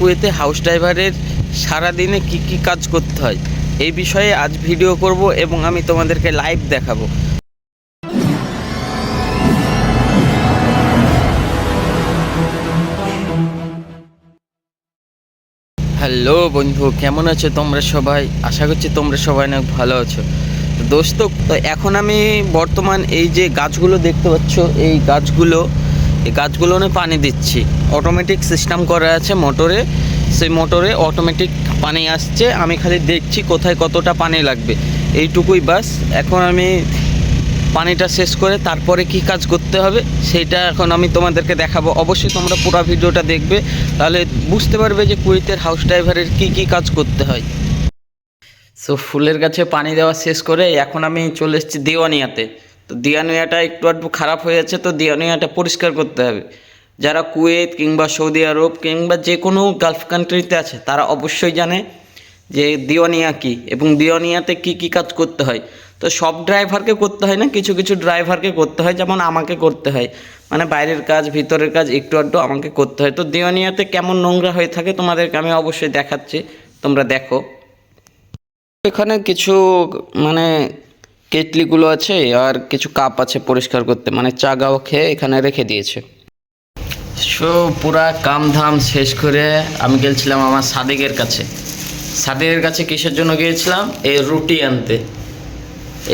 কুয়েতে হাউস ড্রাইভারের সারাদিনে কি কি কাজ করতে হয়? এই বিষয়ে আজ ভিডিও করব এবং আমি তোমাদেরকে লাইভ দেখাবো। হ্যালো বন্ধু, কেমন আছো তোমরা সবাই? আশা করছি তোমরা সবাই অনেক ভালো আছো। দোস্ত এখন আমি বর্তমান এই যে গাছগুলো দেখতে পাচ্ছ, এই গাছগুলো এই গাছগুলো আমি পানি দিচ্ছি। অটোমেটিক সিস্টেম করা আছে মোটরে। সেই মোটরে অটোমেটিক পানি আসছে। আমি খালি দেখছি কোথায় কতটা পানি লাগবে। এইটুকুই বাস। এখন আমি পানিটা শেষ করে তারপরে কি কাজ করতে হবে সেইটা এখন আমি তোমাদেরকে দেখাবো। অবশ্যই তোমরা পুরো ভিডিওটা দেখবে। তাহলে বুঝতে পারবে যে কুয়েতের হাউস ড্রাইভারের কি কি কাজ করতে হয়। সো ফুলের গাছে পানি দেওয়া শেষ করে এখন আমি চলে এসেছি দিওয়ানিয়াতে। তো দিওয়ানিয়াটা একটু একটু খারাপ হয়ে যাচ্ছে, তো দিওয়ানিয়াটা পরিষ্কার করতে হবে। যারা কুয়েত কিংবা সৌদি আরব কিংবা যে কোনো গালফ কান্ট্রিতে আছে, তারা অবশ্যই জানে যে দিওয়ানিয়া কি এবং দিওয়ানিয়াতে কি কি কাজ করতে হয়। তো সব ড্রাইভারকে করতে হয় না, কিছু কিছু ড্রাইভারকে করতে হয়, যেমন আমাকে করতে হয়। মানে বাইরের কাজ, ভিতরের কাজ, একটু আধটু আমাকে করতে হয়। তো দিওয়ানিয়াতে কেমন নোংরা হয়ে থাকে তোমাদেরকে আমি অবশ্যই দেখাচ্ছি, তোমরা দেখো। এখানে কিছু মানে কেটলিগুলো আছে আর কিছু কাপ আছে পরিষ্কার করতে। মানে চা গাও খেয়ে এখানে রেখে দিয়েছে। সো পুরা কাম ধাম শেষ করে আমি গেছিলাম আমার সাদেকের কাছে। সাদেকের কাছে কিসের জন্য গিয়েছিলাম? এই রুটি আনতে।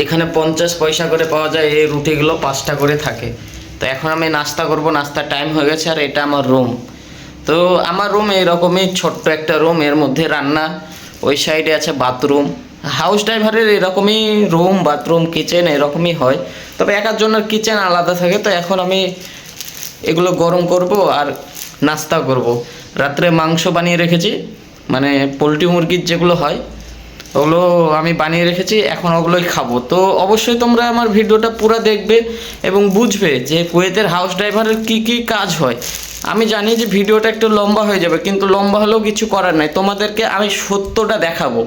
এখানে পঞ্চাশ পয়সা করে পাওয়া যায়, এই রুটিগুলো পাঁচটা করে থাকে। তো এখন আমি নাস্তা করব, নাস্তার টাইম হয়ে গেছে আর এটা আমার রুম তো আমার রুম এরকমই ছোট্ট একটা রুম এর মধ্যে রান্না। ওই সাইডে আছে বাথরুম হাউস ড্রাইভারের এরকমই রুম বাথরুম কিচেন এরকমই হয়। তবে একার জন্য কিচেন আলাদা থাকে, তো এখন আমি এগুলো গরম করব আর নাস্তা করব। রাত্রে মাংস বানিয়ে রেখেছি মানে পোলট্রি মুরগির যেগুলো হয়, ওগুলো আমি বানিয়ে রেখেছি, এখন ওগুলোই খাব। তো অবশ্যই তোমরা আমার ভিডিওটা পুরো দেখবে এবং বুঝবে যে কুয়েতের হাউস ড্রাইভারের কি কি কাজ হয়। আমি জানি যে ভিডিওটা একটু লম্বা হয়ে যাবে, কিন্তু লম্বা হলেও কিছু করার নাই। তোমাদেরকে আমি সত্যটা দেখাবো।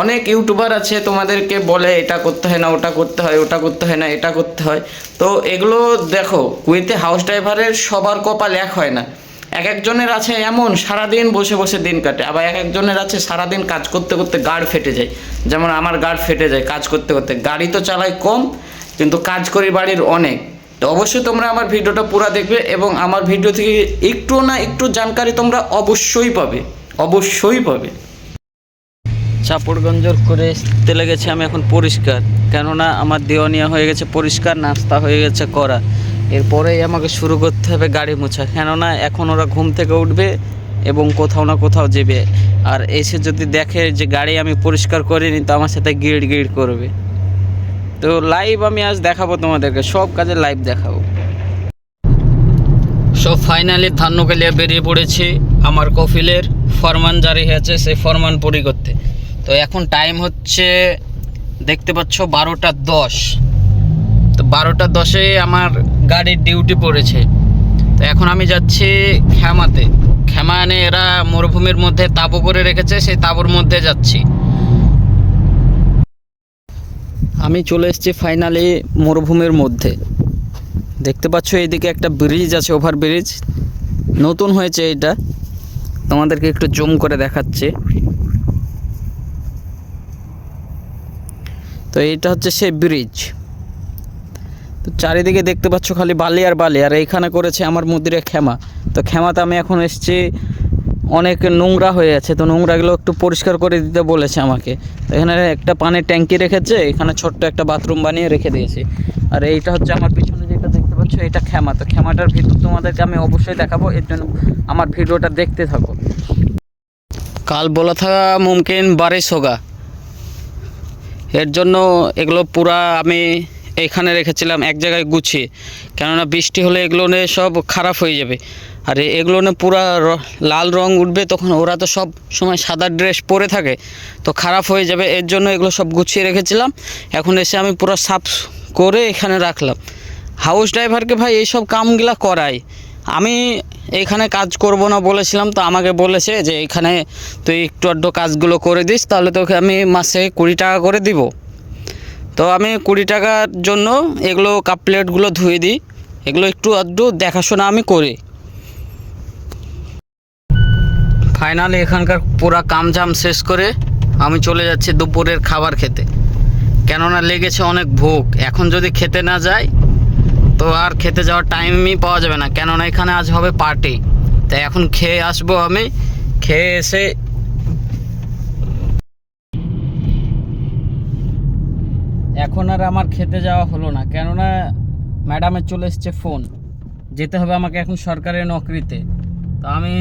অনেক ইউটিউবার আছে তোমাদেরকে বলে এটা করতে হয় না, ওটা করতে হয়, ওটা করতে হয় না, এটা করতে হয়। তো এগুলো দেখো, কুয়েতে হাউস ড্রাইভারের সবার কপাল এক হয় না। এক একজনের আছে এমন, সারাদিন বসে বসে দিন কাটে। আবার এক একজনের আছে সারাদিন কাজ করতে করতে গাড় ফেটে যায়। যেমন আমার গাড় ফেটে যায় কাজ করতে করতে। গাড়ি তো চালাই কম, কিন্তু কাজ করি বাড়ির অনেক। তো অবশ্যই তোমরা আমার ভিডিওটা পুরো দেখবে এবং আমার ভিডিও থেকে একটু না একটু জানকারি তোমরা অবশ্যই পাবে। অবশ্যই পাবে। চাপড়গঞ্জর করে তেলে গেছে আমি এখন পরিষ্কার। কেননা আমার দেওয়ানিয়া হয়ে গেছে, পরিষ্কার, নাস্তা হয়ে গেছে, করা। এরপরেই আমাকে শুরু করতে হবে গাড়ি মোছা। কেননা এখন ওরা ঘুম থেকে উঠবে এবং কোথাও না কোথাও যাবে। আর এসে যদি দেখে যে গাড়ি আমি পরিষ্কার করিনি, তো আমার সাথে গিড় গিড় করবে। তো লাইভ আমি আজ দেখাবো তোমাদেরকে, সব কাজে লাইভ দেখাবো। সব ফাইনালি ধান্যকালিয়া বেরিয়ে পড়েছি। আমার কফিলের ফরমান জারি হয়েছে, সেই ফরমান পরি করতে। তো এখন টাইম হচ্ছে, দেখতে পাচ্ছ বারোটা দশ। তো বারোটা দশে আমার গাড়ির ডিউটি পড়েছে। তো এখন আমি যাচ্ছি খেমাতে খেমানে এরা মরুভূমির মধ্যে তাবু করে রেখেছে, সেই তাবুর মধ্যে যাচ্ছি। আমি চলে এসেছি ফাইনালি মরুভূমির মধ্যে। দেখতে পাচ্ছ এইদিকে একটা ব্রিজ আছে ওভার ব্রিজ নতুন হয়েছে এটা তোমাদেরকে একটু জুম করে দেখাচ্ছে। তো এটা হচ্ছে সেই ব্রিজ তো চারিদিকে দেখতে পাচ্ছ খালি বালি আর বালি, আর এইখানে করেছে আমার মন্দিরে ক্ষমা। তো ক্ষমাতে আমি এখন এসছি, অনেক নোংরা হয়ে আছে, তো নোংরাগুলো একটু পরিষ্কার করে দিতে বলেছে আমাকে। এখানে একটা পানির ট্যাঙ্কি রেখেছে, এখানে ছোট্ট একটা বাথরুম বানিয়ে রেখে দিয়েছে। আর এইটা হচ্ছে আমার পিছনে যেটা দেখতে পাচ্ছ, এটা ক্ষমা। তো ক্ষমাটার ভিতর তোমাদেরকে আমি অবশ্যই দেখাবো, এর জন্য আমার ভিডিওটা দেখতে থাকো। কাল বলা থাকা মুমকিন বারিশ হোগা এর জন্য এগুলো পুরা আমি এখানে রেখেছিলাম, এক জায়গায় গুছিয়ে। কেননা বৃষ্টি হলে এগুলো নিয়ে সব খারাপ হয়ে যাবে। আর এগুলো নিয়ে পুরা লাল রং উঠবে, তখন ওরা তো সব সময় সাদা ড্রেস পরে থাকে। তো খারাপ হয়ে যাবে, এর জন্য এগুলো সব গুছিয়ে রেখেছিলাম। এখন এসে আমি পুরো সাফ করে এখানে রাখলাম। হাউস ড্রাইভারকে ভাই এইসব কামগুলা করাই। আমি এইখানে কাজ করব না বলেছিলাম, তো আমাকে বলেছে যে এখানে তুই একটু আধটু কাজগুলো করে দিস, তাহলে তোকে আমি মাসে কুড়ি টাকা করে দিব। তো আমি কুড়ি টাকার জন্য এগুলো কাপ প্লেটগুলো ধুয়ে দিই, এগুলো একটু আধটু দেখাশোনা আমি করি। ফাইনালি এখানকার পুরা কামজাম শেষ করে আমি চলে যাচ্ছি দুপুরের খাবার খেতে। কেননা লেগেছে অনেক ভোগ, এখন যদি খেতে না যাই তো আর খেতে যাওয়ার টাইমই পাওয়া যাবে না। কেননা এখানে আজ হবে পার্টি তাই এখন খেয়ে আসব আমি। খেয়ে এসে এখন আর আমার খেতে যাওয়া হলো না। কেননা ম্যাডামের চলে এসছে ফোন যেতে হবে আমাকে এখন সরকারি নকরিতে। তো আমি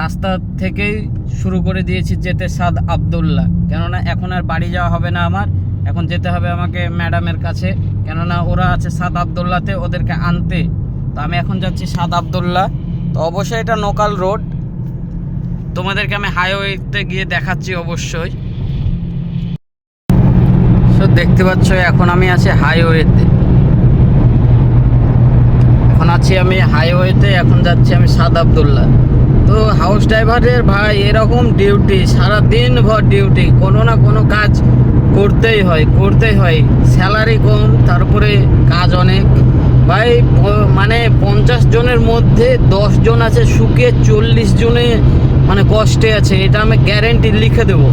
রাস্তা থেকেই শুরু করে দিয়েছি যেতে সাদ আবদুল্লাহ। কেননা এখন আর বাড়ি যাওয়া হবে না আমার। এখন যেতে হবে আমাকে ম্যাডামের কাছে। কেননা ওরা আছে সাদ আবদুল্লাতে, ওদেরকে আনতে। তো আমি এখন যাচ্ছি সাদ আবদুল্লাহ তো অবশ্যই এটা লোকাল রোড। তোমাদেরকে আমি হাইওয়েতে গিয়ে দেখাচ্ছি অবশ্যই। সো দেখতে পাচ্ছ, এখন আমি আছি হাইওয়েতে। এখন আছি আমি হাইওয়েতে, এখন যাচ্ছি আমি সাদ আবদুল্লাহ তো হাউস ড্রাইভারের ভাই, এরকম ডিউটি সারা দিন ভর ডিউটি কোনো না কোনো কাজ করতেই হয় করতেই হয়। স্যালারি কম, তারপরে কাজ অনেক। ভাই মানে পঞ্চাশ জনের মধ্যে দশ জন আছে, শুকিয়ে চল্লিশ জনে মানে কষ্টে আছে, এটা আমি গ্যারেন্টি লিখে দেবো।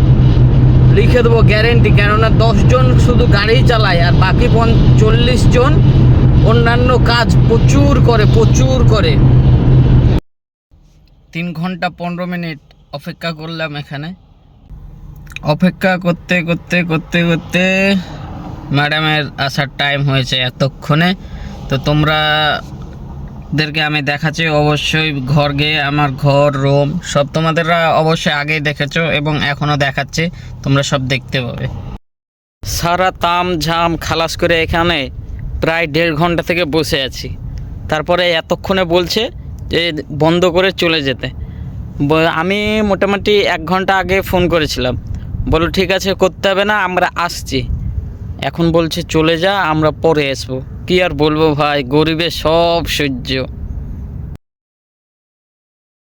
লিখে দেবো গ্যারেন্টি কেননা দশজন শুধু গাড়ি চালায়, আর বাকি চল্লিশ জন অন্যান্য কাজ প্রচুর করে প্রচুর করে। তিন ঘণ্টা পনেরো মিনিট অপেক্ষা করলাম এখানে। অপেক্ষা করতে করতে করতে করতে ম্যাডামের আসার টাইম হয়েছে এতক্ষণে। তো তোমরা দেরকে আমি দেখাচ্ছি, অবশ্যই ঘর গিয়ে আমার ঘর রুম সব তোমাদেররা অবশ্যই আগেই দেখেছ এবং এখনও দেখাচ্ছে, তোমরা সব দেখতে পাবে। সারা তাম ঝাম খালাস করে এখানে প্রায় দেড় ঘণ্টা থেকে বসে আছি। তারপরে এতক্ষণে বলছে যে বন্ধ করে চলে যেতে। আমি মোটামুটি এক ঘণ্টা আগে ফোন করেছিলাম। বলো ঠিক আছে, করতে হবে না, আমরা আসছি। এখন বলছে, চলে যা, আমরা পরে আসব। কি আর বলব ভাই, গরিবের সব সহ্য।